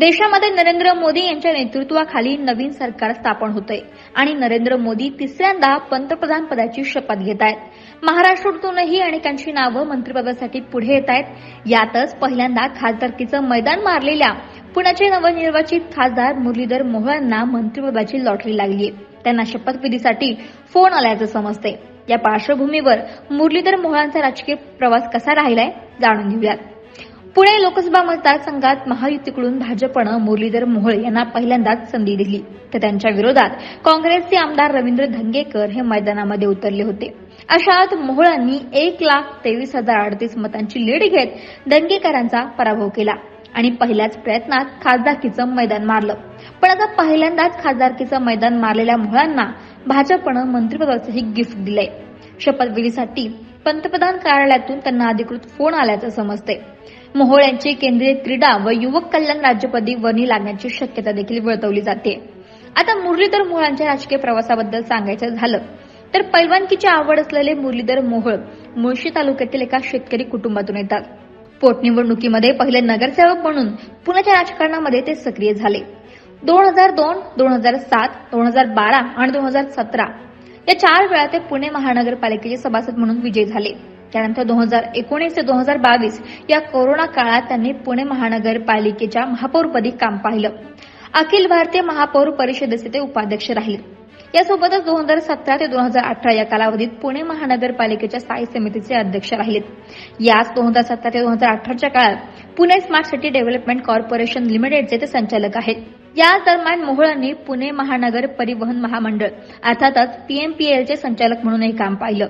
देशामध्ये नरेंद्र मोदी यांच्या नेतृत्वाखाली नवीन सरकार स्थापन होतंय. आणि नरेंद्र मोदी तिसऱ्यांदा पंतप्रधान पदाची शपथ घेत आहेत. महाराष्ट्रातूनही अनेकांची नावं मंत्रिपदासाठी पुढे येत आहेत. यातच पहिल्यांदा खासदारकीचं मैदान मारलेल्या पुण्याचे नवनिर्वाचित खासदार मुरलीधर मोहोळ यांना मंत्रिपदाची लॉटरी लागली आहे त्यांना शपथविधीसाठी फोन आल्याचं समजते या पार्श्वभूमीवर मुरलीधर मोहोळांचा राजकीय प्रवास कसा राहिलाय जाणून घेऊयात. पुणे लोकसभा मतदारसंघात महायुतीकडून भाजपनं मुरलीधर मोहोळ यांना पहिल्यांदाच संधी दिली. तर त्यांच्या विरोधात काँग्रेसचे आमदार रवींद्र धंगेकर हे मैदानामध्ये उतरले होते. अशात मोहोळांनी एक लाख तेवीस हजार अडतीस मतांची लीड घेत धंगेकरांचा पराभव केला आणि पहिल्याच प्रयत्नात खासदारकीचं मैदान मारलं. पण आता पहिल्यांदाच खासदारकीचं मैदान मारलेल्या मोहळांना भाजपनं मंत्रिपदाचंही गिफ्ट दिलंय. शपथविधीसाठी पंतप्रधान कार्यालयातून त्यांना अधिकृत फोन आल्याचं समजतंय. मोहोळ यांची केंद्रीय क्रीडा व युवक कल्याण राज्यपदी वर्णी लागण्याची शक्यता देखील वर्तवली जाते. आता मुरलीधर मोहोळांच्या राजकीय प्रवासाबद्दल सांगायचं झालं तर पैलवानकीची आवड असलेले मुरलीधर मोहोळ मुळशी तालुक्यातील एका शेतकरी कुटुंबातून येतात. पोटनिवडणुकीमध्ये पहिले नगरसेवक म्हणून पुण्याच्या राजकारणामध्ये ते सक्रिय झाले. दोन हजार दोन दोन हजार सात दोन हजार बारा आणि दोन हजार सतरा या चार वेळा ते पुणे महानगरपालिकेचे सभासद म्हणून विजयी झाले. त्यानंतर दोन हजार एकोणीस ते दोन हजार बावीस या कोरोना काळात त्यांनी पुणे महानगरपालिकेच्या महापौरपदी काम पाहिलं. अखिल भारतीय महापौर परिषदेचे ते उपाध्यक्ष राहिले. यासोबतच दोन हजार सतरा ते दोन हजार अठरा या कालावधीत पुणे महानगरपालिकेच्या स्थायी समितीचे अध्यक्ष राहिलेत. याच दोन हजार सतरा ते दोन हजार अठराच्या काळात Pune smart city development corporation लिमिटेडचे ते संचालक आहेत. याच दरम्यान मोहोळांनी पुणे महानगर परिवहन महामंडळ अर्थातच पीएमपीएलचे संचालक म्हणूनही काम पाहिलं.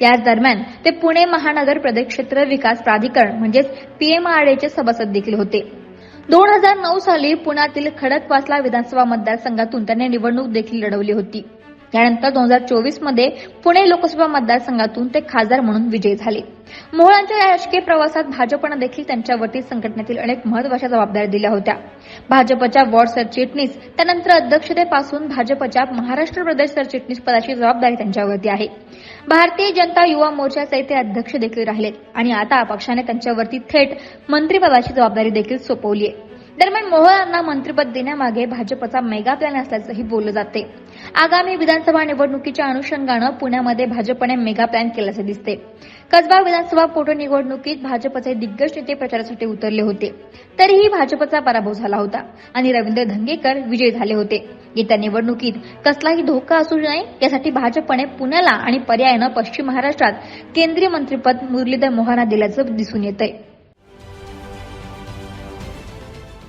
त्याच दरम्यान ते पुणे महानगर प्रदेश क्षेत्र विकास प्राधिकरण म्हणजेच पीएमआरडीचे सभासद देखील होते. दोन हजार नऊ साली पुण्यातील खडकवासला विधानसभा मतदारसंघातून त्यांनी निवडणूक देखील लढवली होती. त्यानंतर दोन हजार चोवीसमध्ये पुणे लोकसभा मतदारसंघातून ते खासदार म्हणून विजयी झाले. मोहोळांच्या या राजकीय प्रवासात भाजपनं देखील त्यांच्या वतीत संघटनेतील अनेक महत्त्वाच्या जबाबदाऱ्या दिल्या होत्या. भाजपच्या वॉर्ड सरचिटणीस त्यानंतर अध्यक्षतेपासून भाजपच्या महाराष्ट्र प्रदेश सरचिटणीस पदाची जबाबदारी त्यांच्यावरती आहे. भारतीय जनता युवा मोर्चाचे ते अध्यक्ष देखील राहिलेत आणि आता पक्षाने त्यांच्यावरती थेट मंत्रिपदाची जबाबदारी देखील सोपवली आहे दरम्यान मोहोळांना मंत्रिपद देण्यामागे भाजपचा मेगा प्लॅन असल्याचंही बोललं जाते. आगामी विधानसभा निवडणुकीच्या अनुषंगानं पुण्यामध्ये भाजपने मेगा प्लॅन केल्याचं दिसते. कसबा विधानसभा पोटनिवडणुकीत भाजपचे दिग्गज नेते प्रचारासाठी उतरले होते. तरीही भाजपचा पराभव झाला होता आणि रवींद्र धंगेकर विजयी झाले होते. येत्या निवडणुकीत कसलाही धोका असू नये यासाठी भाजपने पुण्याला आणि पर्यायानं पश्चिम महाराष्ट्रात केंद्रीय मंत्रिपद मुरलीधर मोहाना दिल्याचं दिसून येतंय.